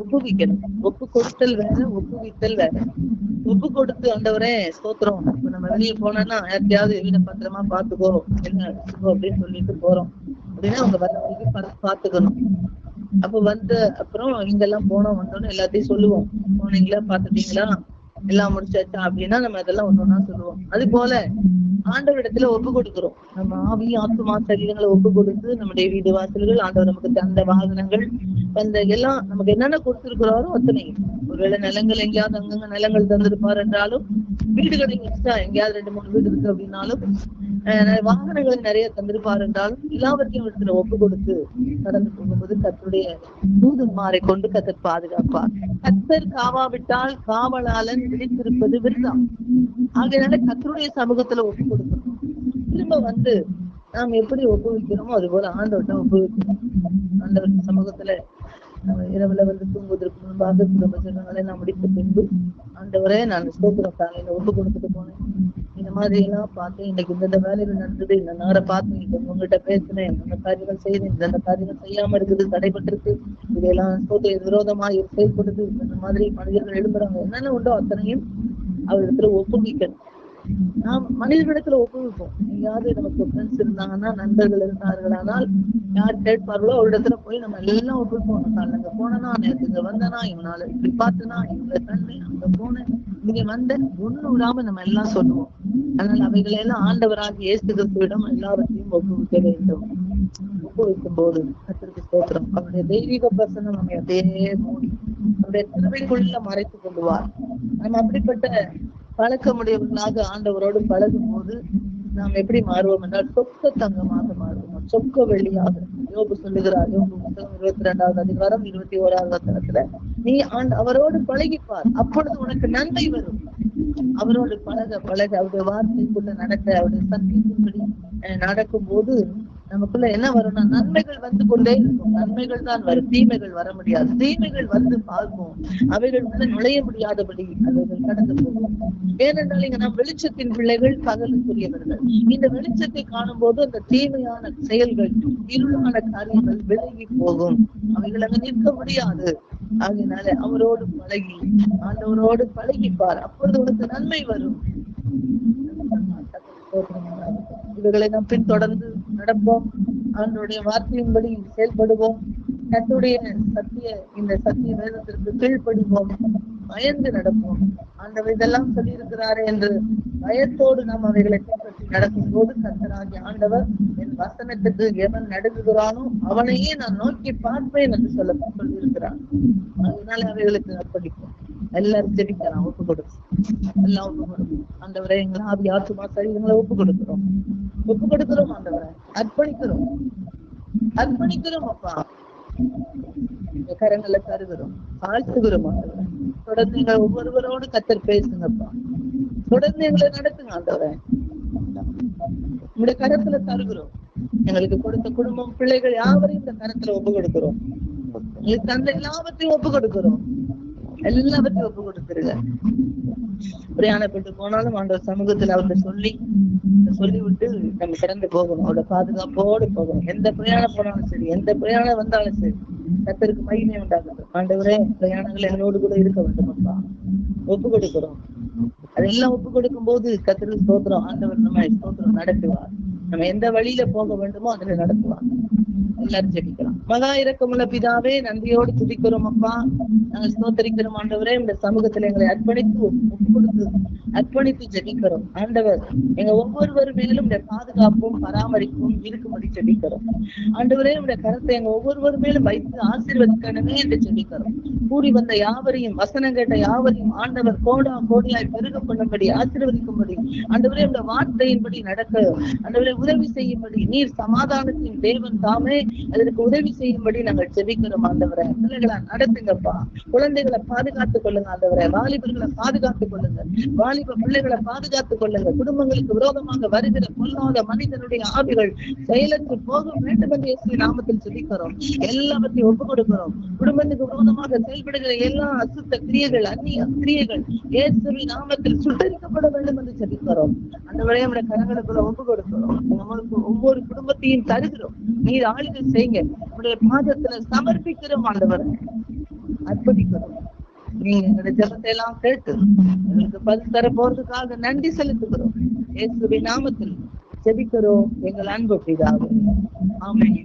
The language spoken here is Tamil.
ஒப்புவிக்கணும். ஒப்பு கொடுத்தல் வேற ஒப்புவித்தல் வேற ஒப்பு கொடுத்து ஆண்டவரே ஸ்தோத்திரம். இப்ப நம்ம வெளியே போனோம்னா யாருக்கையாவது வீட பத்திரமா பாத்துக்கோ என்ன அப்படின்னு சொல்லிட்டு போறோம். அப்படின்னா அவங்க வர வரைக்கும் பாத்துக்கணும் அப்ப வந்து அப்புறம் இங்கெல்லாம் போனோம் வந்தோன்னு எல்லாத்தையும் சொல்லுவோம். போனீங்களா பாத்துட்டீங்களா எல்லாம் முடிச்சாச்சா? அப்படின்னா நம்ம அதெல்லாம் ஒண்ணு ஒண்ணா சொல்லுவோம். அது போல ஆண்டவரிடத்துல ஒப்பு கொடுக்கிறோம் நம்ம ஆவி ஆத்மா சரீரங்களை ஒப்பு கொடுத்து நம்முடைய வீடு வாசல்கள் ஆண்டவர் நமக்கு தந்த வாகனங்கள் அந்த எல்லாம் நமக்கு என்னென்ன கொடுத்திருக்கிறாரோ அத்தனை. ஒருவேளை நிலங்கள் எங்கேயாவது அங்கங்க நிலங்கள் தந்திருப்பார் என்றாலும் வீடுகளை எக்ஸ்ட்ரா எங்கேயாவது ரெண்டு மூணு வீடு இருக்கு அப்படின்னாலும் வாகனங்களை நிறைய தந்திருப்பார் என்றாலும் எல்லாவற்றையும் இடத்துல ஒப்பு கொடுத்து கடந்து போகும்போது கத்தருடைய தூதுமாரை கொண்டு கத்தர் பாதுகாப்பார். கத்தர் காவாவிட்டால் காவலாளன் விழித்திருப்பது விருதம். ஆகையினால கத்தருடைய சமூகத்துல ஒப்பு கொடுக்கணும். திரும்ப வந்து நாம் எப்படி ஒப்புவிக்கிறோமோ அது போல ஆண்டவர்கிட்ட ஒப்புவிக்கணும். ஆண்டவர் சமூகத்துல நம்ம இரவுல வந்து தூங்குவதற்கு முன்பாக குடும்ப நான் முடித்த பின்பு ஆண்டவரே நான் ஸ்தோத்திரம் காலையில ஒப்பு கொடுத்துட்டு போனேன். இந்த மாதிரி எல்லாம் பார்த்தேன் இன்னைக்கு இந்த வேலையில நடந்தது இந்த நேரம் பார்த்து இப்ப உங்ககிட்ட பேசினேன். இந்த காரியங்கள் செய்தேன். இந்த காரியங்கள் செய்யாம இருக்குது தடைபட்டிருக்கு. இதெல்லாம் சோத்திர விரோதமா செயல்படுது. இந்த மாதிரி மனிதர்கள் எழும்புறாங்க. என்னென்ன உண்டோ அத்தனையும் அவரிடத்துல ஒப்புவிக்கணும். நாம் மனிதர்களிடத்துல ஒப்புவிப்போம். எங்கேயாவது நமக்கு ஃப்ரெண்ட்ஸ் இருந்தாங்கன்னா நண்பர்கள் இருந்தார்களானால் யார் கேட்பார்களோ அவரிடத்துல போய் நம்ம எல்லாம் ஒப்புவிப்போம். நான் அங்க போனனா நேற்று இங்க வந்தனா இவனால இப்படி பார்த்தனா இவங்களை கண்டேன் அங்க போனேன் இங்க வந்தேன் ஒண்ணு விடாம நம்ம எல்லாம் சொல்லுவோம். அதனால அவைகளை எல்லாம் ஆண்டவராக இயேசு கிறிஸ்துவிடம் எல்லாவற்றையும் ஒப்புவிக்க வேண்டும். ஒப்புவிக்கும் போது கத்திற்கு ஸ்தோத்திரம். அவருடைய தெய்வீக பிரசனம் நம்மை அப்படியே மூடி அவருடைய திறமைக்குள்ள மறைத்து கொள்வார் நம்ம அப்படிப்பட்ட பழக்கமுடையவர்களாக ஆண்டவரோடு பழகும் போது நாம் எப்படி மாறுவோம் என்றால் சொக்க தங்கமாக மாறுவோம். சொக்க வெள்ளியாக. யோபு சொல்லுகிறார் யோபு புத்தகம் இருபத்தி ரெண்டாவது அதிகாரம் இருபத்தி ஓராவது வசனத்துல நீ ஆண்டு அவரோடு பழகிப்பார் அப்பொழுது உனக்கு நன்மை வரும். அவரோடு பழக பழக அவருடைய வார்த்தைக்குள்ள நடக்க அவருடைய சத்தியத்தின்படி அஹ், நடக்கும் போது நமக்குள்ள என்ன வரும்னா நன்மைகள் வந்து கொண்டே இருக்கும். நன்மைகள் தான் வரும். தீமைகள் வர முடியாது. தீமைகள் வந்து பார்க்கும். அவைகள் உள்ள நுழைய முடியாதபடி அவைகள் கடந்து போகும். ஏனென்றால் இங்க நாம் வெளிச்சத்தின் பிள்ளைகள் பகலுக்குரியவர்கள். இந்த வெளிச்சத்தை காணும் போது அந்த தீமையான செயல்கள் இருளான காரியங்கள் விலகி போகும். அவைகள் அங்க நிற்க முடியாது. அதனால அவரோடு பழகி ஆண்டவரோடு பழகிப்பார். அப்பொழுது உனக்கு நன்மை வரும். இவைகளை நாம் பின்தொடர்ந்து நடப்போம். அவனுடைய வார்த்தையின்படி செயல்படுவோம். கத்துடைய சத்திய இந்த சத்திய வேதத்திற்கு கீழ்ப்படிவோம். பயந்து நடப்போம். அந்த இதெல்லாம் சொல்லியிருக்கிறாரே என்று பயத்தோடு நாம் அவைகளை பின்பற்றி நடக்கும் போது கத்தராகி ஆண்டவர் என் வசனத்துக்கு எவன் நடுங்குகிறானோ அவனையே நான் நோக்கி பார்ப்பேன் என்று சொல்ல சொல்லியிருக்கிறார். அதனால அவைகளுக்கு அர்ப்பணிப்போம். எல்லாரும் ஜெபிக்கலாம் ஒப்பு கொடுக்கும் எல்லாம் ஒப்பு கொடுக்கும் ஆண்டவரே எங்களை ஆவி ஆத்துமா எங்களை ஒப்பு கொடுக்கிறோம் ஒப்பு கொடுக்கிறோம் ஆண்டவரே. அர்ப்பணிக்கிறோம். அர்ப்பணிக்கிறோம் அப்பா. கரங்களை தருகிறோம். ஆழ்த்துகிறோம் ஆண்டவரை. தொடர்ந்து எங்களை ஒவ்வொருவரோடு கத்தர் பேசுங்கப்பா. தொடர்ந்து எங்களை நடத்துங்க ஆண்டவரை. உங்களுடைய கரத்துல தருகிறோம். எங்களுக்கு கொடுத்த குடும்பம் பிள்ளைகள் யாவரையும் இந்த கரத்துல ஒப்பு கொடுக்கிறோம் உங்களுக்கு தந்த எல்லாவற்றையும் ஒப்பு கொடுக்கிறோம் எல்லாவற்றையும் ஒப்பு கொடுத்துருங்க பிரயாணப்பட்டு போனாலும் ஆண்டவர் சமூகத்துல அவர்கிட்ட சொல்லி சொல்லி விட்டு நம்ம கடந்து போகணும். அவரோட பாதுகாப்போடு போகணும். எந்த பிரயாணம் போனாலும் சரி எந்த பிரயாணம் வந்தாலும் சரி கத்தருக்கு மகிமை உண்டாகட்டும். ஆண்டவரே பிரயாணங்கள் எங்களோடு கூட இருக்க வேண்டும் அப்பா. ஒப்பு கொடுக்கிறோம் அதெல்லாம் ஒப்பு கொடுக்கும் போது கத்தருக்கு ஸ்தோத்திரம். ஆண்டவர் நம்ம ஸ்தோத்திரம் நடத்துவார். நம்ம எந்த வழியில போக வேண்டுமோ அதுல நடத்துவார். எல்லாரும் ஜெபிக்கலாம். மகா இறக்கமுள்ள பிதாவே நன்றியோடு துதிக்கிறோம் அப்பா. நாங்கள் ஸ்தோத்தரிக்கிறோம் ஆண்டவரே இந்த சமூகத்துல எங்களை அர்ப்பணித்து கொடுத்து அர்ப்பணித்து ஜெபிக்கிறோம். ஆண்டவர் எங்க ஒவ்வொருவர் மேலும் இந்த பாதுகாப்பும் பராமரிப்பும் இருக்கும்படி ஜெபிக்கிறோம். ஆண்டவரே இந்த கருத்தை எங்க ஒவ்வொருவர் மேலும் வைத்து ஆசீர்வதிக்கணுமே என்று ஜெபிக்கிறோம். கூடி வந்த யாவரையும் வசனம் கேட்ட யாவரையும் ஆண்டவர் கோடா கோடியாய் பெருக பண்ணும்படி ஆசீர்வதிக்கும்படி ஆண்டவரே இந்த வார்த்தையின்படி நடக்க ஆண்டவரே உதவி செய்யும்படி நீர் சமாதானத்தின் தேவன் தாமே அதற்கு உதவி செய்யும்படி நாங்கள் ஜெபிக்கிறோம் ஆண்டவரை. பிள்ளைகளை நடத்துங்கப்பா குழந்தைகளை பாதுகாத்துக் கொள்ளுங்க ஆண்டவரை. வாலிபர்களை பாதுகாத்துக் கொள்ளுங்க. வாலிப பிள்ளைகளை பாதுகாத்துக் கொள்ளுங்க. குடும்பங்களுக்கு விரோதமாக வருகிற பொல்லாத மனிதனுடைய ஆவிகள் செயலுக்கு போக வேண்டும் என்று இயேசு நாமத்தில் ஜெபிக்கிறோம் எல்லாவற்றையும் ஒப்பு கொடுக்கிறோம். குடும்பத்துக்கு விரோதமாக செயல்படுகிற எல்லா அசுத்த கிரியைகள் அந்நிய கிரியைகள் இயேசுவின் நாமத்தில் சுட்டரிக்கப்பட வேண்டும் என்று ஜெபிக்கிறோம் அந்த நம்முடைய கரங்களுக்குள்ள ஒப்பு கொடுக்கிறோம். நம்மளுக்கு ஒவ்வொரு குடும்பத்தையும் தருகிறோம். நீர் ஆளுகை செய்யுங்க. உங்களுடைய பாதத்துல சமர்ப்பிக்கிறோம் ஆண்டவர். அர்ப்பணிக்கிறோம் நீங்க எங்களுடைய ஜபத்தை எல்லாம் கேட்டு எங்களுக்கு பதில் தர போறதுக்காக நன்றி செலுத்துகிறோம். இயேசுவின் நாமத்தில் செபிக்கிறோம் எங்கள் அன்பு பிதாவும் ஆமென்.